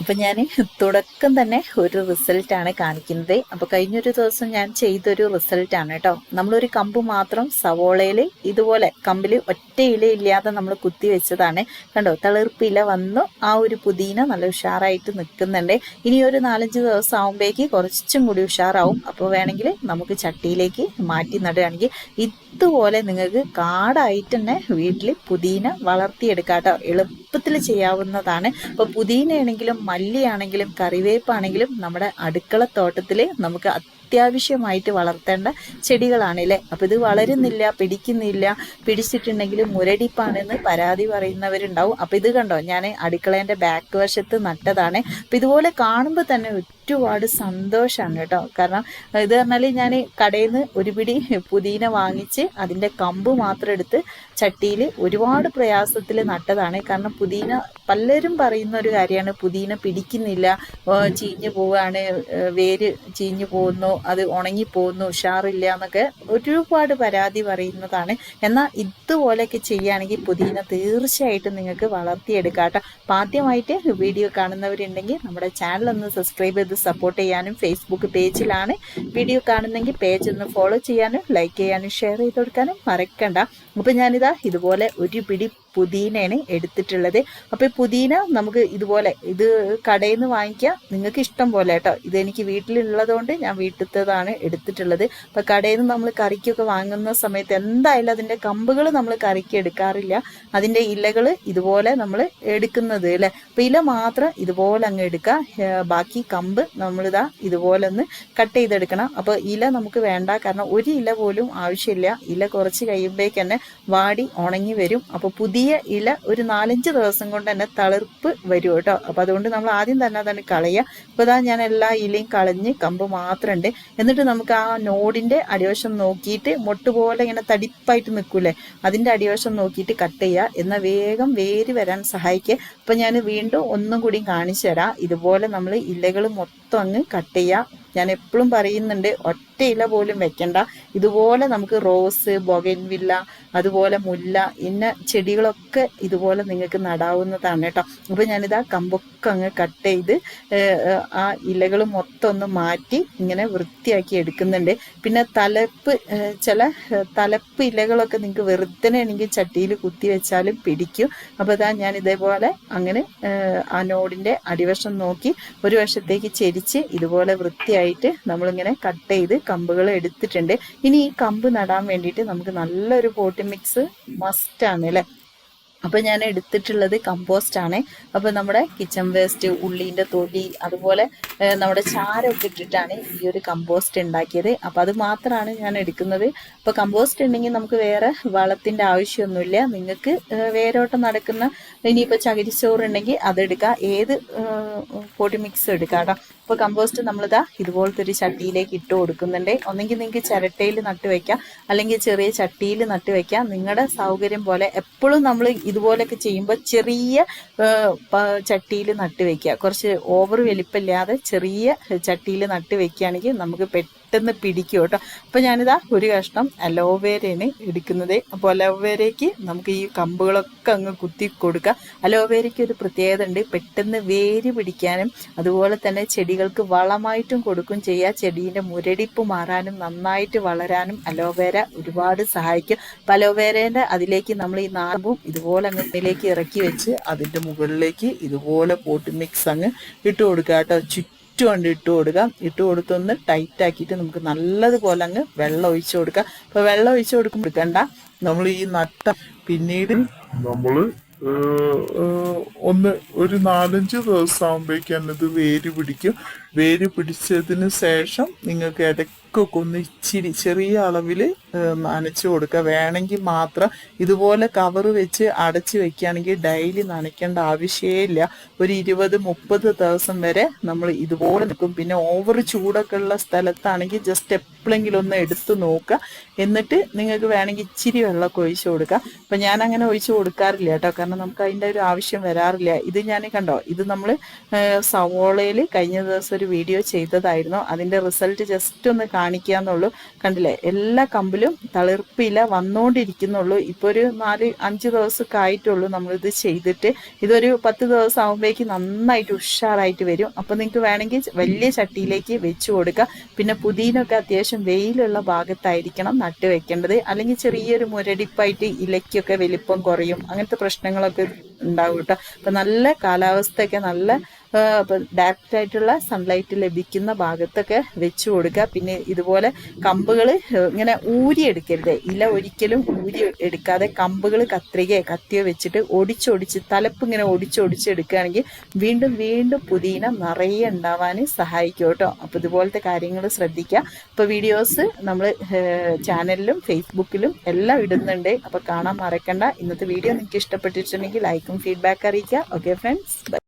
അപ്പം ഞാൻ തുടക്കം തന്നെ ഒരു റിസൾട്ടാണ് കാണിക്കുന്നത്. അപ്പോൾ കഴിഞ്ഞൊരു ദിവസം ഞാൻ ചെയ്തൊരു റിസൾട്ടാണ് കേട്ടോ നമ്മളൊരു കമ്പ് മാത്രം സവോളയിൽ ഇതുപോലെ കമ്പിൽ ഒറ്റ ഇല ഇല്ലാതെ നമ്മൾ കുത്തി വെച്ചതാണ്. കണ്ടോ? തളിർപ്പില വന്നു. ആ ഒരു പുതിന നല്ല ഉഷാറായിട്ട് നിൽക്കുന്നുണ്ട്. ഇനി ഒരു നാലഞ്ച് ദിവസം ആകുമ്പോഴേക്ക് കുറച്ചും കൂടി ഉഷാറാവും. അപ്പോൾ വേണമെങ്കിൽ നമുക്ക് ചട്ടിയിലേക്ക് മാറ്റി നടുകയാണെങ്കിൽ ഇതുപോലെ നിങ്ങൾക്ക് കാടായിട്ട് തന്നെ വീട്ടിൽ പുതിന വളർത്തിയെടുക്കാം കേട്ടോ എളുപ്പത്തിൽ ചെയ്യാവുന്നതാണ്. അപ്പോൾ പുതിനയാണെങ്കിലും മല്ലിയാണെങ്കിലും കറിവേപ്പാണെങ്കിലും നമ്മുടെ അടുക്കള തോട്ടത്തിൽ നമുക്ക് അത്യാവശ്യമായിട്ട് വളർത്തേണ്ട ചെടികളാണല്ലേ? അപ്പം ഇത് വളരുന്നില്ല പിടിക്കുന്നില്ല പിടിച്ചിട്ടുണ്ടെങ്കിൽ മുരടിപ്പാണെന്ന് പരാതി പറയുന്നവരുണ്ടാവും. അപ്പം ഇത് കണ്ടോ? ഞാൻ അടുക്കളേന്റെ ബാക്ക് വശത്ത് നട്ടതാണ്. അപ്പം ഇതുപോലെ കാണുമ്പോൾ തന്നെ ഒരുപാട് സന്തോഷമാണ് കേട്ടോ. കാരണം ഇത് പറഞ്ഞാൽ ഞാൻ കടയിൽ നിന്ന് ഒരു പിടി പുതിന വാങ്ങിച്ച് അതിന്റെ കമ്പ് മാത്രം എടുത്ത് ചട്ടിയിൽ ഒരുപാട് പ്രയാസത്തിൽ നട്ടതാണ്. കാരണം പുതിന പലരും പറയുന്ന ഒരു കാര്യമാണ്. പുതിന പിടിക്കുന്നില്ല ചീഞ്ഞു പോവുകയാണ് വേര് ചീഞ്ഞു പോകുന്നു അത് ഉണങ്ങി പോകുന്നു ഉഷാറില്ല എന്നൊക്കെ ഒരുപാട് പരാതി പറയുന്നതാണ്. എന്നാൽ ഇതുപോലെയൊക്കെ ചെയ്യുകയാണെങ്കിൽ പുതിന തീർച്ചയായിട്ടും നിങ്ങൾക്ക് വളർത്തിയെടുക്കാം കേട്ടോ. അപ്പം ആദ്യമായിട്ട് വീഡിയോ കാണുന്നവരുണ്ടെങ്കിൽ നമ്മുടെ ചാനൽ ഒന്ന് സബ്സ്ക്രൈബ് ചെയ്ത് സപ്പോർട്ട് ചെയ്യാനും ഫേസ്ബുക്ക് പേജിലാണ് വീഡിയോ കാണുന്നെങ്കിൽ പേജ് ഒന്ന് ഫോളോ ചെയ്യാനും ലൈക്ക് ചെയ്യാനും ഷെയർ ചെയ്ത് കൊടുക്കാനും മറക്കണ്ട. അപ്പം ഞാനിതാ ഇതുപോലെ ഒരു പിടി പുതിനയാണ് എടുത്തിട്ടുള്ളത്. അപ്പോൾ ഈ പുതിന നമുക്ക് ഇതുപോലെ ഇത് കടയിൽ നിന്ന് വാങ്ങിക്കാം. നിങ്ങൾക്ക് ഇഷ്ടം പോലെ കേട്ടോ. ഇത് എനിക്ക് വീട്ടിലുള്ളതുകൊണ്ട് ഞാൻ വീട്ടിലത്തേതാണ് എടുത്തിട്ടുള്ളത്. അപ്പോൾ കടയിൽ നിന്ന് നമ്മൾ കറിക്കൊക്കെ വാങ്ങുന്ന സമയത്ത് എന്തായാലും അതിന്റെ കമ്പുകൾ നമ്മൾ കറിക്ക് എടുക്കാറില്ല. അതിന്റെ ഇലകൾ ഇതുപോലെ നമ്മൾ എടുക്കുന്നത് അല്ലേ? അപ്പോൾ ഇല മാത്രം ഇതുപോലെ അങ്ങ് എടുക്കുക ബാക്കി കമ്പ് നമ്മളിതാ ഇതുപോലെ ഒന്ന് കട്ട് ചെയ്തെടുക്കണം. അപ്പോൾ ഇല നമുക്ക് വേണ്ട. കാരണം ഒരു ഇല പോലും ആവശ്യമില്ല. ഇല കുറച്ച് കഴിയുമ്പോഴേക്ക് തന്നെ വാടി ഉണങ്ങി വരും. അപ്പോൾ പുതിയ ഇല ഒരു നാലഞ്ച് ദിവസം കൊണ്ട് തന്നെ തളിർപ്പ് വരും കേട്ടോ. അപ്പോൾ അതുകൊണ്ട് നമ്മൾ ആദ്യം തന്നെ അതാണ് കളയുക. ഇപ്പോൾ ഇതാ ഞാൻ എല്ലാ ഇലയും കളഞ്ഞ് കമ്പ് മാത്രം ഉണ്ട് എന്നിട്ട് നമുക്ക് ആ നോടിന്റെ അടിവശം നോക്കിയിട്ട് മുട്ടുപോലെ ഇങ്ങനെ തടിപ്പായിട്ട് നിൽക്കൂലേ അതിന്റെ അടിവശം നോക്കിയിട്ട് കട്ട് ചെയ്യുക. എന്നാൽ വേഗം വേര് വരാൻ സഹായിക്കുക. അപ്പം ഞാൻ വീണ്ടും ഒന്നും കൂടി കാണിച്ചു തരാം. ഇതുപോലെ നമ്മൾ ഇലകൾ മൊത്തം അങ്ങ് കട്ട് ചെയ്യുക. ഞാൻ എപ്പോഴും പറയുന്നുണ്ട് ഒറ്റ ഇല പോലും വെക്കണ്ട. ഇതുപോലെ നമുക്ക് റോസ് ബൊഗൻവില്ല അതുപോലെ മുല്ല ഇന്ന ചെടികളൊക്കെ ഇതുപോലെ നിങ്ങൾക്ക് നടാവുന്നതാണ് കേട്ടോ. അപ്പോൾ ഞാനിതാ കമ്പൊക്കെ അങ്ങ് കട്ട് ചെയ്ത് ആ ഇലകൾ മൊത്തം ഒന്ന് മാറ്റി ഇങ്ങനെ വൃത്തിയാക്കി എടുക്കുന്നുണ്ട്. പിന്നെ തലപ്പ് ചില തലപ്പ് ഇലകളൊക്കെ നിങ്ങൾക്ക് വെറുതെ ആണെങ്കിൽ ചട്ടിയിൽ കുത്തി വെച്ചാലും പിടിക്കും. അപ്പോൾ ഇതാ ഞാൻ ഇതേപോലെ അങ്ങനെ ആ നോടിന്റെ അടിവശം നോക്കി ഒരു വശത്തേക്ക് ചെരിച്ച് ഇതുപോലെ വൃത്തിയായിട്ട് നമ്മളിങ്ങനെ കട്ട് ചെയ്ത് കമ്പുകൾ എടുത്തിട്ടുണ്ട്. ഇനി ഈ കമ്പ് നടാൻ വേണ്ടിയിട്ട് നമുക്ക് നല്ലൊരു പോട്ടി മിക്സ് മസ്റ്റാണ് അല്ലേ? അപ്പോൾ ഞാൻ എടുത്തിട്ടുള്ളത് കമ്പോസ്റ്റ് ആണ്. അപ്പോൾ നമ്മുടെ കിച്ചൺ വേസ്റ്റ് ഉള്ളീന്റെ തൊലി അതുപോലെ നമ്മുടെ ചാരമൊക്കെ ഇട്ടിട്ടാണ് ഈ ഒരു കമ്പോസ്റ്റ് ഉണ്ടാക്കിയത്. അപ്പോൾ അത് മാത്രമാണ് ഞാൻ എടുക്കുന്നത്. അപ്പോൾ കമ്പോസ്റ്റ് ഉണ്ടെങ്കിൽ നമുക്ക് വേറെ വളത്തിന്റെ ആവശ്യമൊന്നുമില്ല. നിങ്ങൾക്ക് വേരോട്ടം നടക്കുന്ന ഇനിയിപ്പോൾ ചകിരിച്ചോറുണ്ടെങ്കിൽ അതെടുക്കുക ഏത് പൊടി മിക്സ് എടുക്കാം കേട്ടോ. അപ്പോൾ കമ്പോസ്റ്റ് നമ്മളിതാ ഇതുപോലത്തെ ഒരു ചട്ടിയിലേക്ക് ഇട്ട് കൊടുക്കുന്നുണ്ട്. ഒന്നെങ്കിൽ നിങ്ങൾക്ക് ചിരട്ടയിൽ നട്ട് അല്ലെങ്കിൽ ചെറിയ ചട്ടിയിൽ നട്ട് നിങ്ങളുടെ സൗകര്യം പോലെ എപ്പോഴും നമ്മൾ ഇതുപോലെയൊക്കെ ചെയ്യുമ്പോൾ ചെറിയ ചട്ടിയിൽ നട്ട് കുറച്ച് ഓവർ വലിപ്പമില്ലാതെ ചെറിയ ചട്ടിയിൽ നട്ട് വെക്കുകയാണെങ്കിൽ നമുക്ക് പെട്ടെന്ന് പിടിക്കും കേട്ടോ. അപ്പോൾ ഞാനിതാ ഒരു കഷ്ണം അലോവേരയാണ് എടുക്കുന്നത്. അപ്പോൾ അലോവേരയ്ക്ക് നമുക്ക് ഈ കമ്പുകളൊക്കെ അങ്ങ് കുത്തി കൊടുക്കുക അലോവേരയ്ക്ക് ഒരു പ്രത്യേകത ഉണ്ട്. പെട്ടെന്ന് വേര് പിടിക്കാനും അതുപോലെ തന്നെ ചെടികൾക്ക് വളമായിട്ടും കൊടുക്കും ചെയ്യുക ചെടീന്റെ മുരടിപ്പ് മാറാനും നന്നായിട്ട് വളരാനും അലോവേര ഒരുപാട് സഹായിക്കും. അപ്പോൾ അലോവേരേന്റെ അതിലേക്ക് നമ്മൾ ഈ നാമ്പും ഇതുപോലെ അങ്ങ് ഇതിലേക്ക് ഇറക്കി വെച്ച് അതിന്റെ മുകളിലേക്ക് ഇതുപോലെ പോട്ട് മിക്സ് അങ്ങ് ഇട്ട് കൊടുക്കുക കേട്ടോ. ചുറ്റും കൊണ്ട് ഇട്ട് കൊടുക്കുക ഇട്ട് കൊടുത്തൊന്ന് ടൈറ്റ് ആക്കിയിട്ട് നമുക്ക് നല്ലതുപോലെ അങ്ങ് വെള്ളം ഒഴിച്ചു കൊടുക്കുക അപ്പോൾ വെള്ളം ഒഴിച്ചു കൊടുക്കുമ്പോൾ എടുക്കണ്ട. നമ്മൾ ഈ നട്ട പിന്നീട് ഏഹ്, ഒന്ന് ഒരു നാലഞ്ച് ദിവസം ആകുമ്പോഴേക്കും ഇത് വേര് പിടിക്കും. വേര് പിടിച്ചതിന് ശേഷം നിങ്ങൾക്ക് ഇടയ്ക്കൊക്കെ ഒന്ന് ഇച്ചിരി ചെറിയ അളവിൽ നനച്ചു കൊടുക്കുക. വേണമെങ്കിൽ മാത്രം ഇതുപോലെ കവർ വെച്ച് അടച്ചു വെക്കുകയാണെങ്കിൽ ഡെയിലി നനയ്ക്കേണ്ട ആവശ്യമേ ഇല്ല ഒരു ഇരുപത് മുപ്പത് ദിവസം വരെ നമ്മൾ ഇതുപോലെ നിൽക്കും. പിന്നെ ഓവർ ചൂടൊക്കെ ഉള്ള സ്ഥലത്താണെങ്കിൽ ജസ്റ്റ് എപ്പോഴെങ്കിലും ഒന്ന് എടുത്തു നോക്കുക. എന്നിട്ട് നിങ്ങൾക്ക് വേണമെങ്കിൽ ഇച്ചിരി വെള്ളമൊക്കെ ഒഴിച്ചു കൊടുക്കുക. അപ്പം ഞാൻ അങ്ങനെ ഒഴിച്ചു കൊടുക്കാറില്ല കേട്ടോ. കാരണം നമുക്ക് അതിന്റെ ഒരു ആവശ്യം വരാറില്ല. ഇത് ഞാൻ കണ്ടോ? ഇത് നമ്മൾ സവോളയിൽ കഴിഞ്ഞ ദിവസം ഒരു വീഡിയോ ചെയ്തതായിരുന്നു. അതിന്റെ റിസൾട്ട് ജസ്റ്റ് ഒന്ന് കാണിക്കുക എന്നുള്ളൂ കണ്ടില്ലേ? എല്ലാ കമ്പിലും തളിർപ്പില വന്നുകൊണ്ടിരിക്കുന്നുള്ളൂ ഇപ്പോൾ ഒരു നാല് അഞ്ച് ദിവസമൊക്കെ ആയിട്ടുള്ളൂ നമ്മളിത് ചെയ്തിട്ട്. ഇതൊരു പത്ത് ദിവസം ആകുമ്പോഴേക്ക് നന്നായിട്ട് ഉഷാറായിട്ട് വരും. അപ്പോൾ നിങ്ങൾക്ക് വേണമെങ്കിൽ വലിയ ചട്ടിയിലേക്ക് വെച്ച് കൊടുക്കുക പിന്നെ പുതിയനൊക്കെ അത്യാവശ്യം വെയിലുള്ള ഭാഗത്തായിരിക്കണം നട്ട് വെക്കേണ്ടത്. അല്ലെങ്കിൽ ചെറിയൊരു മുരടിപ്പായിട്ട് ഇലയ്ക്കൊക്കെ വലിപ്പം കുറയും. അങ്ങനത്തെ പ്രശ്നങ്ങളൊക്കെ ഉണ്ടാവും കേട്ടോ. നല്ല കാലാവസ്ഥയൊക്കെ നല്ല ഡയറക്റ്റ് ആയിട്ടുള്ള സൺലൈറ്റ് ലഭിക്കുന്ന ഭാഗത്തൊക്കെ വെച്ചു കൊടുക്കുക. പിന്നെ ഇതുപോലെ കമ്പുകൾ ഇങ്ങനെ ഊരിയെടുക്കരുത് ഇല ഒരിക്കലും ഊരി എടുക്കാതെ കമ്പുകൾ കത്രികയോ കത്തിയോ വെച്ചിട്ട് ഒടിച്ചൊടിച്ച് തലപ്പ് ഇങ്ങനെ ഒടിച്ചൊടിച്ച് എടുക്കുകയാണെങ്കിൽ വീണ്ടും വീണ്ടും പുതിന നിറയെ ഉണ്ടാവാൻ സഹായിക്കും കേട്ടോ. അപ്പോൾ ഇതുപോലത്തെ കാര്യങ്ങൾ ശ്രദ്ധിക്കുക. അപ്പോൾ വീഡിയോസ് നമ്മൾ ചാനലിലും ഫേസ്ബുക്കിലും എല്ലാം ഇടുന്നുണ്ട്. അപ്പോൾ കാണാൻ മറക്കണ്ട. ഇന്നത്തെ വീഡിയോ നിങ്ങൾക്ക് ഇഷ്ടപ്പെട്ടിട്ടുണ്ടെങ്കിൽ ലൈക്കും ഫീഡ്ബാക്ക് അറിയിക്കുക. Okay friends